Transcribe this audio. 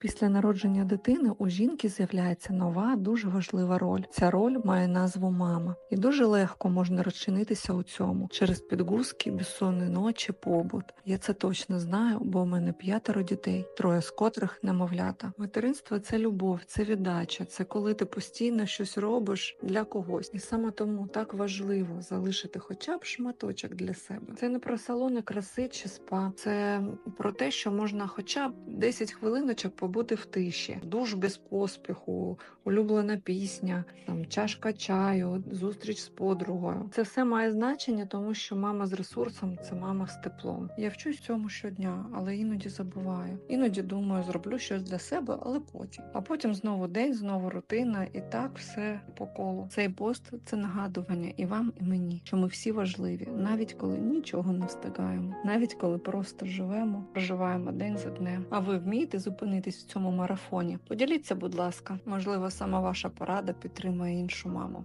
Після народження дитини у жінки з'являється нова, дуже важлива роль. Ця роль має назву мама, і дуже легко можна розчинитися у цьому через підгузки, безсонні ночі, побут. Я це точно знаю, бо у мене п'ятеро дітей, троє з котрих немовлята. Материнство це любов, це віддача, це коли ти постійно щось робиш для когось, і саме тому так важливо залишити хоча б шматочок для себе. Це не про салони краси чи спа, це про те, що можна хоча б 10 хвилиночок побути в тиші, душ без поспіху, улюблена пісня, там чашка чаю, зустріч з подругою. Це все має значення, тому що мама з ресурсом це мама з теплом. Я вчусь цьому щодня, але іноді забуваю. Іноді думаю, зроблю щось для себе, але потім. А потім знову день, знову рутина, і так все по колу. Цей пост це нагадування і вам, і мені, що ми всі важливі, навіть коли нічого не встигаємо, навіть коли просто живемо, проживаємо день за днем. А ви вмієте зупинитись в цьому марафоні? Поділіться, будь ласка, можливо, сама ваша порада підтримує іншу маму.